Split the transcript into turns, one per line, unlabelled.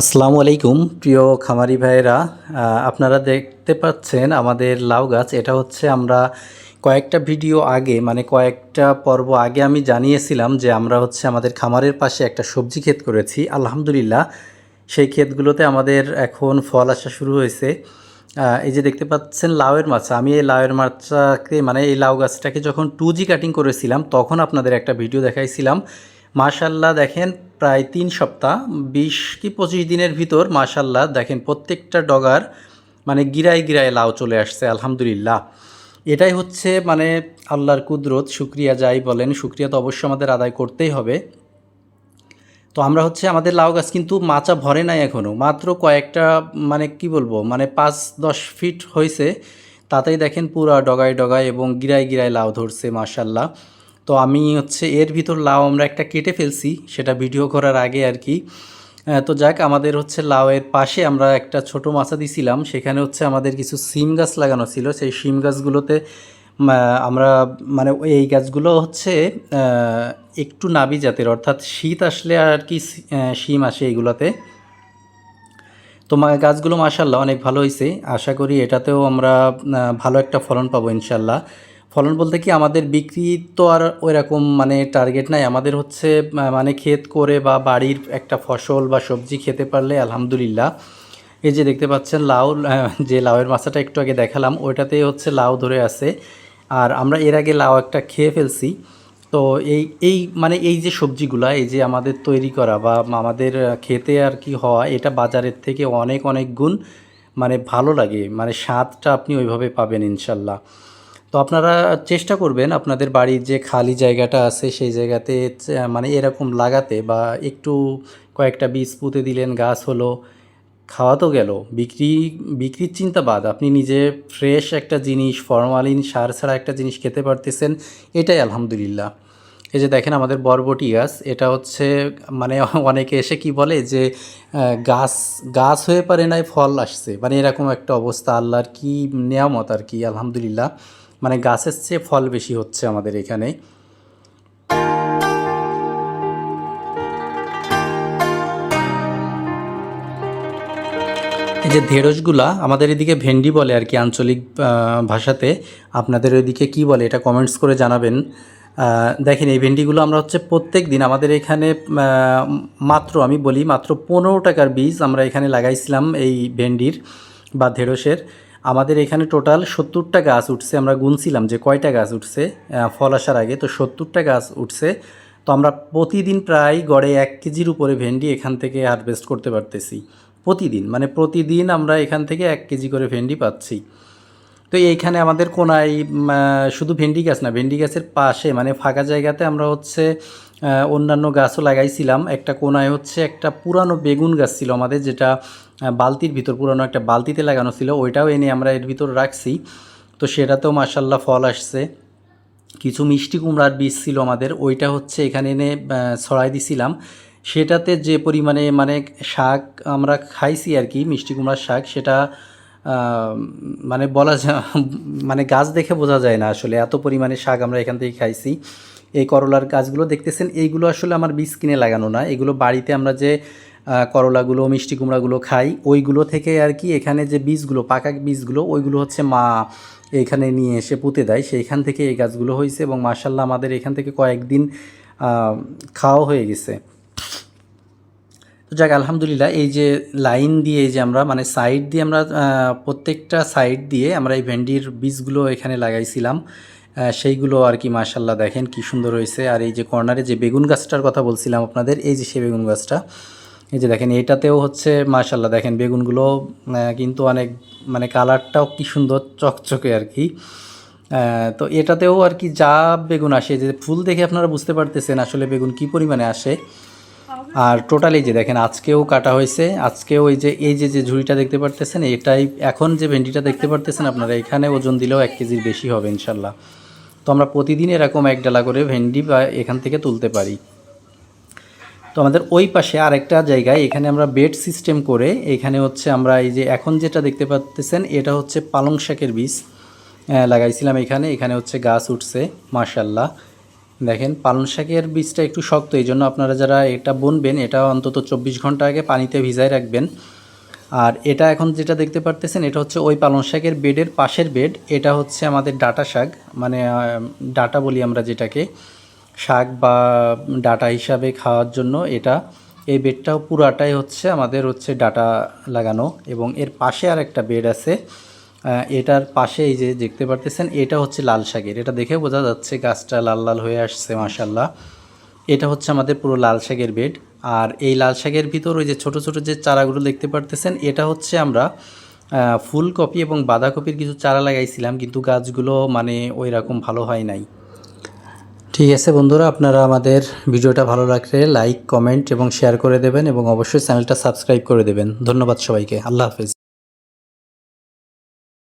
আসসালামু আলাইকুম, প্রিয় খামারি ভাইয়েরা। আপনারা দেখতে পাচ্ছেন আমাদের লাউ গাছ। এটা হচ্ছে আমরা কয়েকটা ভিডিও আগে মানে কয়েকটা পর্ব আগে আমি জানিয়েছিলাম যে আমরা হচ্ছে আমাদের খামারের পাশে একটা সবজি ক্ষেত করেছি। আলহামদুলিল্লাহ, সেই ক্ষেতগুলোতে আমাদের এখন ফল আসা শুরু হয়েছে। এই যে দেখতে পাচ্ছেন লাউয়ের মাচা। আমি এই লাউয়ের মাছটাকে মানে এই লাউ গাছটাকে যখন টু জি কাটিং করেছিলাম, তখন আপনাদের একটা ভিডিও দেখাইছিলাম। মাশাল্লাহ দেখেন, প্রায় তিন সপ্তাহ, বিশ কি পঁচিশ দিনের ভিতর মাশাল্লাহ দেখেন প্রত্যেকটা ডগার মানে গিরায় গিরায় লাউ চলে আসছে, আলহামদুলিল্লাহ। এটাই হচ্ছে মানে আল্লাহর কুদরত, শুক্রিয়া যাই বলেন, শুক্রিয়া তো অবশ্যই আমাদের আদায় করতেই হবে। তো আমরা হচ্ছে আমাদের লাউ গাছ কিন্তু মাচা ভরে নাই এখনও মাত্র কয়েকটা মানে কি বলব মানে পাঁচ দশ ফিট হয়েছে, তাতেই দেখেন পুরা ডগায় ডগায় এবং গিরায় গিরায় লাউ ধরছে মাশাল্লাহ। তো আমি হচ্ছে এর ভিতর লাউ আমরা একটা কেটে ফেলছি, সেটা ভিডিও করার আগে আর কি। তো যাক, আমাদের হচ্ছে লাউয়ের পাশে আমরা একটা ছোট মাছা দিছিলাম, সেখানে হচ্ছে আমাদের কিছু সিম গাছ লাগানো ছিল। সেই সিম গাছগুলোতে আমরা মানে এই গাছগুলো হচ্ছে একটু নাবি জাতের, অর্থাৎ শীত আসলে আর কি শিম আসে এইগুলোতে তো গাছগুলো মাশাল্লাহ অনেক ভালো হয়েছে আশা করি এটাতেও আমরা ভালো একটা ফলন পাবো ইনশাল্লাহ ফলন বলতে কি আমাদের বিক্রি তো আর ওইরকম মানে টার্গেট নাই। আমাদের হচ্ছে মানে ক্ষেত করে বা বাড়ির একটা ফসল বা সবজি খেতে পারলে আলহামদুলিল্লাহ। এই যে দেখতে পাচ্ছেন লাউ যে লাউয়ের মাছটা একটু আগে দেখালাম, ওইটাতেই হচ্ছে লাউ ধরে আছে। আর আমরা এর আগে লাউ একটা খেয়ে ফেলছি। তো এই এই মানে এই যে সবজিগুলা, এই যে আমাদের তৈরি করা বা আমাদের খেতে আর কি হওয়া, এটা বাজারের থেকে অনেক অনেক গুণ মানে ভালো লাগে। মানে স্বাদটা আপনি ওইভাবে পাবেন ইনশাল্লাহ। তো আপনারা চেষ্টা করবেন আপনাদের বাড়ির যে খালি জায়গাটা আছে সেই জায়গাতে মানে এরকম লাগাতে বা একটু কয়েকটা বীজ পুঁতে দিলেন, গাছ হলো, খাওয়া তো গেল। বিক্রি, বিক্রির চিন্তা বাদ। আপনি নিজে ফ্রেশ একটা জিনিস ফরমালিন সার ছাড়া একটা জিনিস খেতে পারতেছেন, এটাই আলহামদুলিল্লাহ। এই যে দেখেন আমাদের বরবটি গাছ এটা হচ্ছে মানে অনেকে এসে কি বলে যে গাছ গাছ হয়ে পারে নাই, ফল আসছে। মানে এরকম একটা অবস্থা, আল্লাহর কি নেয়ামত আর কি, আলহামদুলিল্লাহ। মানে গাছের চেয়ে ফল বেশি হচ্ছে আমাদের এখানে। এই যে ঢেঁড়সগুলা আমাদের এদিকে ভেন্ডি বলে আর কি আঞ্চলিক ভাষাতে। আপনাদের ওইদিকে কি বলে এটা কমেন্টস করে জানাবেন। দেখেন এই ভেন্ডিগুলো আমরা হচ্ছে প্রত্যেক দিন আমাদের এখানে মাত্র আমি বলি মাত্র পনেরো টাকার বীজ আমরা এখানে লাগাইছিলাম এই ভেন্ডির বা ঢেঁড়সের। আমাদের এখানে টোটাল সত্তরটা গাছ উঠছে, আমরা গুনছিলাম যে কয়টা গাছ উঠছে ফল আসার আগে, তো সত্তরটা গাছ উঠছে। তো আমরা প্রতিদিন প্রায় গড়ে এক কেজির উপরে ভেন্ডি এখান থেকে হারভেস্ট করতে পারতেছি, প্রতিদিন। মানে প্রতিদিন আমরা এখান থেকে এক কেজি করে ভেন্ডি পাচ্ছি। তো এইখানে আমাদের কোনায় শুধু ভেন্ডি গাছ না, ভেন্ডি গাছের পাশে মানে ফাঁকা জায়গাতে আমরা হচ্ছে অন্যান্য গাছও লাগাইছিলাম। একটা কোনায় হচ্ছে একটা পুরানো বেগুন গাছ ছিল আমাদের, যেটা বালতির ভিতর, পুরানো একটা বালতিতে লাগানো ছিল, ওইটাও এনে আমরা এর ভিতর রাখছি। তো সেটাতেও মাসাল্লাহ ফল আসছে। কিছু মিষ্টি কুমড়ার বীজ ছিল আমাদের, ওইটা হচ্ছে এখানে এনে ছড়াই দিছিলাম। সেটাতে যে পরিমাণে মানে শাক আমরা খাইছি আর কি, মিষ্টি কুমড়ার শাক, সেটা মানে বলা মানে গাছ দেখে বোঝা যায় না আসলে, এত পরিমাণে শাক আমরা এখান থেকে খাইছি। এই করলার গাছগুলো দেখতেছেন, এইগুলো আসলে আমার বীজ কিনে লাগানো না, এগুলো বাড়িতে আমরা যে করলাগুলো, মিষ্টি কুমড়াগুলো খাই। ওইগুলো থেকে আর কি এখানে যে বীজগুলো, পাকা বীজগুলো, ওইগুলো হচ্ছে মা এখানে নিয়ে এসে পুঁতে দেয়। সেইখান থেকে এই গাছগুলো হয়েছে এবং মার্শাল্লাহ আমাদের এখান থেকে কয়েকদিন খাওয়া হয়ে গেছে। তো যাক, আলহামদুলিল্লাহ, এই যে লাইন দিয়ে এই যে আমরা মানে সাইড দিয়ে আমরা প্রত্যেকটা সাইড দিয়ে আমরা এই ভেন্ডির বীজগুলো এখানে লাগাইছিলাম। সেইগুলো আর কি মাশাল্লাহ দেখেন কি সুন্দর হয়েছে। আর এই যে কর্নারে যে বেগুন গাছটার কথা বলছিলাম আপনাদের, এই যে সে বেগুন গাছটা এই যে দেখেন, এটাতেও হচ্ছে মাশাল্লাহ দেখেন বেগুনগুলো কিন্তু অনেক মানে কালারটাও কি সুন্দর চকচকে আর কি। তো এটাতেও আর কি যা বেগুন আসে যে ফুল দেখে আপনারা বুঝতে পারতেছেন আসলে বেগুন কি পরিমাণে আসে। আর টোটালি যে দেখেন, আজকেও কাটা হয়েছে, আজকেও এই যে এই যে যে ঝুড়িটা দেখতে পারতেছেন, এটাই এখন যে ভেন্ডিটা দেখতে পারতেছেন আপনারা, এখানে ওজন দিলেও এক কেজির বেশি হবে ইনশাল্লাহ তো আমরা প্রতিদিন এরকম এক ডালা করে ভেন্ডি বা এখান থেকে তুলতে পারি। তো আমাদের ওই পাশে আরেকটা জায়গায় এখানে আমরা বেড সিস্টেম করে এখানে হচ্ছে আমরা এই যে এখন যেটা দেখতে পাচ্তেছেন, এটা হচ্ছে পালং শাকের বীজ লাগাইছিলাম এখানে। এখানে হচ্ছে গাছ উঠছে মাশাল্লাহ দেখেন, পালং শাকের বীজটা একটু শক্ত, এই জন্য আপনারা যারা এটা বুনবেন, এটা অন্তত চব্বিশ ঘণ্টা আগে পানিতে ভিজায় রাখবেন। আর এটা এখন যেটা দেখতে পারতেছেন, এটা হচ্ছে ওই পালং শাকের বেডের পাশের বেড। এটা হচ্ছে আমাদের ডাটা শাক মানে ডাটা বলি আমরা যেটাকে। শাক বা ডাটা হিসাবে খাওয়ার জন্য এটা, এই বেডটাও পুরাটাই হচ্ছে আমাদের হচ্ছে ডাটা লাগানো এবং এর পাশে আর একটা বেড আছে। এটার পাশে এই যে দেখতে পারতেছেন, এটা হচ্ছে লাল শাকের। এটা দেখে বোঝা যাচ্ছে গাছটা লাল লাল হয়ে আসছে মাসাল্লাহ এটা হচ্ছে আমাদের পুরো লাল শাকের বেড। আর এই লাল শাকের ভিতর ওই যে ছোট ছোট যে চারাগুলো দেখতে পারতেছেন, এটা হচ্ছে আমরা ফুলকপি এবং বাঁধাকপির কিছু চারা লাগাইছিলাম, কিন্তু গাছগুলো মানে ওই রকম ভালো হয় নাই। ঠিক আছে বন্ধুরা, আপনারা আমাদের ভিডিওটা ভালো রাখলে লাইক কমেন্ট এবং শেয়ার করে দেবেন এবং অবশ্যই চ্যানেলটা সাবস্ক্রাইব করে দেবেন। ধন্যবাদ সবাইকে। আল্লাহ হাফেজ।